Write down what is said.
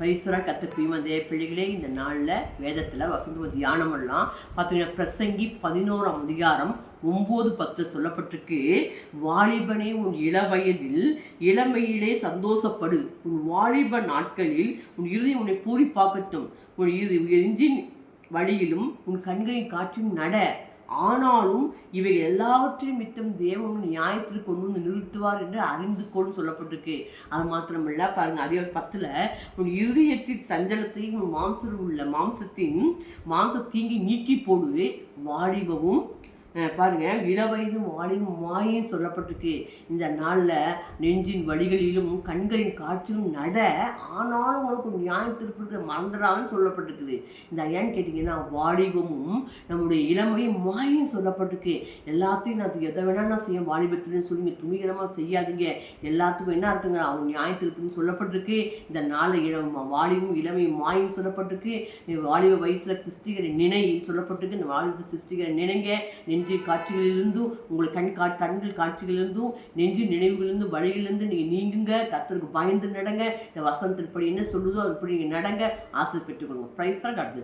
பைசரா கத்த பிரிமதே பிள்ளைகளே இந்த நாளில் வேதத்தில் வசந்த தியானம் எல்லாம் பார்த்தீங்கன்னா பிரசங்கி பதினோராம் அதிகாரம் ஒம்பது பத்து சொல்லப்பட்டிருக்கு. வாலிபனே உன் இளவயதில் இளமையிலே சந்தோஷப்படு. உன் வாலிப நாட்களில் உன் இறுதி உன்னை பூரிப்பாக்கட்டும். உன் இறுதி எஞ்சின் வழியிலும் உன் கண்களின் காற்றும் நட. ஆனாலும் இவை எல்லாவற்றையும் மித்தம் தேவன் நியாயத்தில் கொண்டு வந்து நிறுத்துவார் என்று அறிந்து கொள் சொல்லப்பட்டிருக்கு. அது மாத்திரமில்ல பாருங்க அதே பத்தில் உன் இருதயத்தின் சஞ்சலத்தையும் உன் மாம்சத்தில் உள்ள மாம்சத்தின் மாம்ச தீங்கி நீக்கி போடு வாலிபமும் பாருங்கள் பாருங்க இளவயதும் வாலிபம் மாயும் சொல்லப்பட்டிருக்கு. இந்த நாளில் நெஞ்சின் வழிகளிலும் கண்களின் காற்றிலும் நட ஆனாலும் உனக்கு நியாயம் திருப்பிருக்க மறந்துடாதுன்னு சொல்லப்பட்டிருக்குது. இந்த ஏன்னு கேட்டிங்கன்னா வாலிபமும் நம்முடைய இளமையும் மாயும் சொல்லப்பட்டிருக்கு. எல்லாத்தையும் நான் எதை வேணால் நான் செய்ய வாலிபத்தின்னு சொல்லி நீங்கள் துணிகரமாக செய்யாதீங்க. எல்லாத்துக்கும் என்ன இருக்குங்க? அவங்க நியாயம் திருப்புன்னு சொல்லப்பட்டிருக்கு. இந்த நாளில் இளம் வாலிபம் இளமையும் மாயும் சொல்லப்பட்டிருக்கு. வாலிப வயசில் கிறிஸ்டிகரை நினை சொல்லப்பட்டிருக்கு. இந்த வாலிப கிறிஸ்டிகரை நினைங்க. நெஞ்சு காட்சிகளிலிருந்தும் உங்களை கண் கா கண்கள் காட்சிகளிலிருந்தும் நெஞ்சு நினைவுகளிலிருந்து வழியிலிருந்து நீங்கள் நீங்குங்க. கத்தருக்கு பயந்து நடங்க. இந்த வசனத்தின்படி என்ன சொல்லுதோ அதுபடி நீங்கள் நடங்க. ஆசை பெற்றுக்கொள்ளுங்க ப்ரைஸாக காட்.